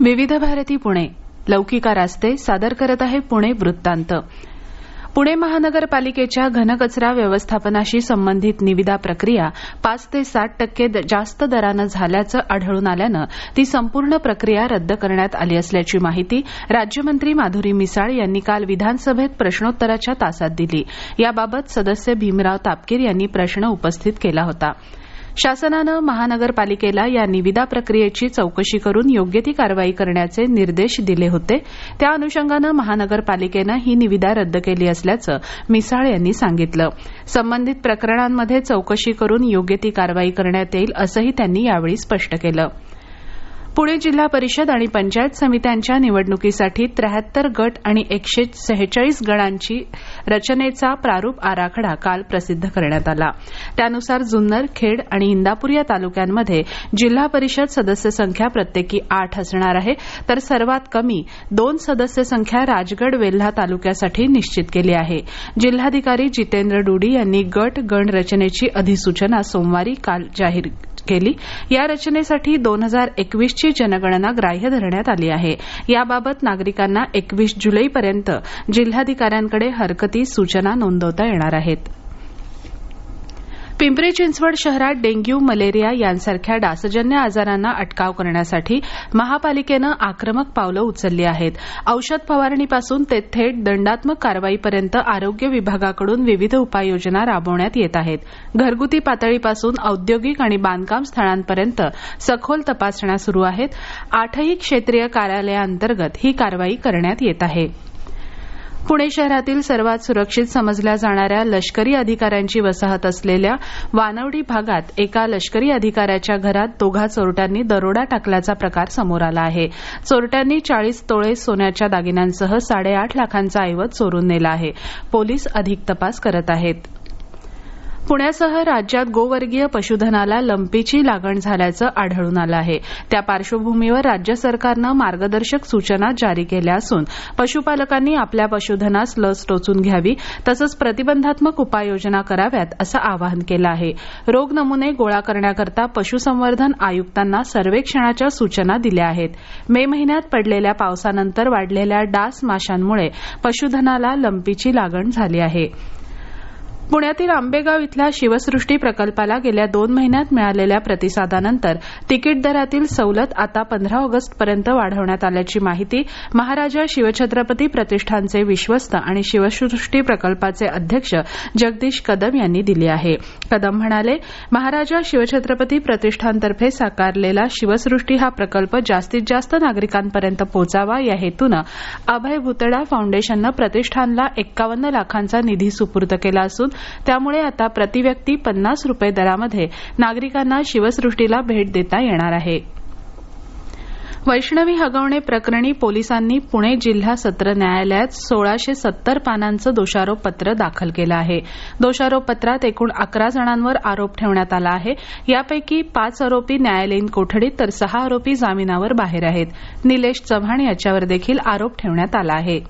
विविध भारती पुणे. लौकिका रास्ते सादर करत आहे पुणे वृत्तांत. पुणे महानगरपालिकेच्या घनकचरा व्यवस्थापनाशी संबंधित निविदा प्रक्रिया पाच ते सात टक्के जास्त दरानं झाल्याचं आढळून आल्यानं ती संपूर्ण प्रक्रिया रद्द करण्यात आली असल्याची माहिती राज्यमंत्री माधुरी मिसाळ यांनी काल विधानसभेत प्रश्नोत्तराच्या तासात दिली. याबाबत सदस्य भीमराव तापकीर यांनी प्रश्न उपस्थित केला होता. शासनानं महानगरपालिकेला या निविदा प्रक्रियेची चौकशी करून योग्य ती कारवाई करण्याचे निर्देश दिले होते. त्या अनुषंगानं महानगरपालिकेनं ही निविदा रद्द केली असल्याचं मिसाळ यांनी सांगितलं. संबंधित प्रकरणांमध्ये चौकशी करून योग्य ती कारवाई करण्यात येईल असंही त्यांनी यावेळी स्पष्ट केलं. पुणे जिल्हा परिषद आणि पंचायत समित्यांच्या निवडणुकीसाठी त्र्याहत्तर गट आणि एकशे सेहेचाळीस गणांची रचनेचा प्रारूप आराखडा काल प्रसिद्ध करण्यात आला. त्यानुसार जुन्नर खेड आणि इंदापूर या तालुक्यांमध्ये जिल्हा परिषद सदस्य संख्या प्रत्येकी आठ असणार आहे. तर सर्वात कमी दोन सदस्य संख्या राजगड वेल्हा तालुक्यासाठी निश्चित केली आहे. जिल्हाधिकारी जितेंद्र डुडी यांनी गट गण रचनेची अधिसूचना सोमवारी काल जाहीर केली केली. या रचनेसाठी दोन हजार एकवीसची जनगणना ग्राह्य धरण्यात आली आहे. याबाबत नागरिकांना एकवीस जुलैपर्यंत जिल्हाधिकाऱ्यांकडे हरकती सूचना नोंदवता येणार आहेत. पिंपरी चिंचवड शहरात डेंग्यू मलेरिया यांसारख्या डासजन्य आजारांना अटकाव करण्यासाठी महापालिकेनं आक्रमक पावलं उचलली आहेत. औषध फवारणीपासून ते थेट दंडात्मक कारवाईपर्यंत आरोग्य विभागाकडून विविध उपाययोजना राबवण्यात येत आहेत. घरगुती पातळीपासून औद्योगिक आणि बांधकाम स्थळांपर्यंत सखोल तपासण्या सुरू आहेत. आठही क्षेत्रीय कार्यालयाअंतर्गत ही कारवाई करण्यात येत आहे. पुणे शहरातील सर्वात सुरक्षित समजल्या जाणाऱ्या लष्करी अधिकाऱ्यांची वसाहत असलेल्या वानवडी भागात एका लष्करी अधिकाऱ्याच्या घरात दोघा चोरट्यांनी दरोडा टाकल्याचा प्रकार समोर आला आहे. चोरट्यांनी चाळीस तोळे सोन्याच्या दागिन्यांसह साडेआठ लाखांचा ऐवज चोरून नेला आहे. पोलीस अधिक तपास करत आहेत. पुण्यासह राज्यात गोवर्गीय पशुधनाला लंपीची लागण झाल्याचं आढळून आलं आहे. त्या पार्श्वभूमीवर राज्य सरकारनं मार्गदर्शक सूचना जारी केल्या असून पशुपालकांनी आपल्या पशुधनास लस टोचून घ्यावी तसंच प्रतिबंधात्मक उपाययोजना कराव्यात असं आवाहन केलं आहे. रोग नमुने गोळा करण्याकरता पशुसंवर्धन आयुक्तांना सर्वेक्षणाच्या सूचना दिल्या आहेत. मे महिन्यात पडलेल्या पावसानंतर वाढलेल्या डास माशांमुळे पशुधनाला लंपीची लागण झाली आहे. पुण्यातील आंबेगाव इथल्या शिवसृष्टी प्रकल्पाला गेल्या दोन महिन्यात मिळालेल्या प्रतिसादानंतर तिकीट दरातील सवलत आता पंधरा ऑगस्टपर्यंत वाढवण्यात आल्याची माहिती महाराजा शिवछत्रपती प्रतिष्ठानचे विश्वस्त आणि शिवसृष्टी प्रकल्पाचे अध्यक्ष जगदीश कदम यांनी दिली आहे. कदम म्हणाले महाराजा शिवछत्रपती प्रतिष्ठानतर्फे साकारलेला शिवसृष्टी हा प्रकल्प जास्तीत जास्त नागरिकांपर्यंत पोहोचावा या हेतूनं अभय भुतडा फाउंडेशननं प्रतिष्ठानला एक्कावन्न लाखांचा निधी सुपूर्द केला असून त्यामुळे आता प्रतिव्यक्ती पन्नास रुपये दरामध्ये नागरिकांना शिवसृष्टीला भेट देता येणार आहे. वैष्णवी हगवणे प्रकरणी पोलिसांनी पुणे जिल्हा सत्र न्यायालयात सोळाशे सत्तर पानांचं दोषारोपपत्र दाखल केलं आहे. दोषारोपपत्रात एकूण अकरा जणांवर आरोप ठेवण्यात आला आहे. यापैकी पाच आरोपी न्यायालयीन कोठडीत तर सहा आरोपी जामिनावर बाहेर आहेत. निलेश चव्हाण याच्यावर देखील आरोप ठेवण्यात आला आहे.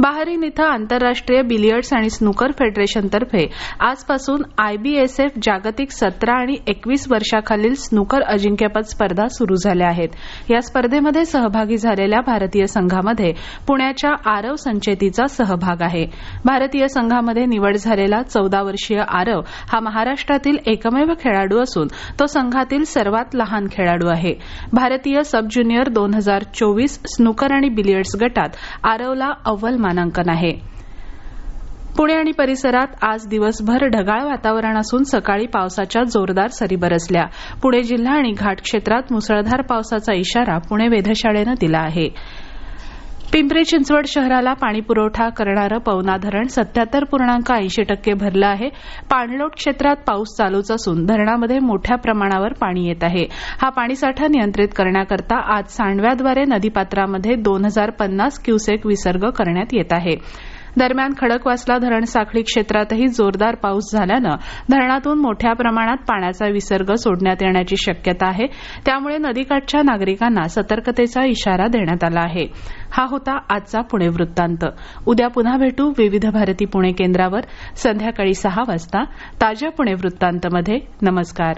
बाहरीन इथं आंतरराष्ट्रीय बिलियर्ड्स आणि स्नूकर फेडरेशनतर्फे आजपासून आयबीएसएफ जागतिक सतरा आणि एकवीस वर्षाखालील स्नूकर अजिंक्यपद स्पर्धा सुरू झाल्या आहेत. या स्पर्धेमध्ये सहभागी झालेल्या भारतीय संघामध्ये पुण्याच्या आरव संचेतीचा सहभाग आहे. भारतीय संघामध्ये निवड झालेला चौदा वर्षीय आरव हा महाराष्ट्रातील एकमेव खेळाडू असून तो संघातील सर्वात लहान खेळाडू आहे. भारतीय सब ज्युनियर दोन हजार चोवीस स्नूकर आणि बिलियर्ड्स गटात आरवला अव्वल मानांकन आहे. पुणे आणि परिसरात आज दिवसभर ढगाळ वातावरण असून सकाळी पावसाच्या जोरदार सरी बरसल्या. पुणे जिल्हा आणि घाट क्षेत्रात मुसळधार पावसाचा इशारा पुणे वेधशाळेनं दिला आहे. पिंपरी चिंचवड शहराला पाणीपुरवठा करणारं पवना धरण सत्याहत्तर पूर्णांक ऐंशी टक्के भरलं आहे. पाणलोट क्षेत्रात पाऊस चालूच असून धरणामध्ये मोठ्या प्रमाणावर पाणी येत आहे. हा पाणीसाठा नियंत्रित करण्याकरता आज सांडव्याद्वारे नदीपात्रामध्ये दोन हजार पन्नास क्युसेक विसर्ग करण्यात येत आहे. दरम्यान खडकवासला धरण साखळी क्षेत्रातही जोरदार पाऊस झाल्यानं धरणातून मोठ्या प्रमाणात पाण्याचा विसर्ग सोडण्यात येण्याची शक्यता आहे. त्यामुळे नदीकाठच्या नागरिकांना सतर्कतेचा इशारा देण्यात आला आहे. हा होता आजचा पुणे वृत्तांत. उद्या पुन्हा भेटू विविध भारती पुणे केंद्रावर. संध्याकाळी सहा वाजता ताज्या पुणे वृत्तांतमध्ये. नमस्कार.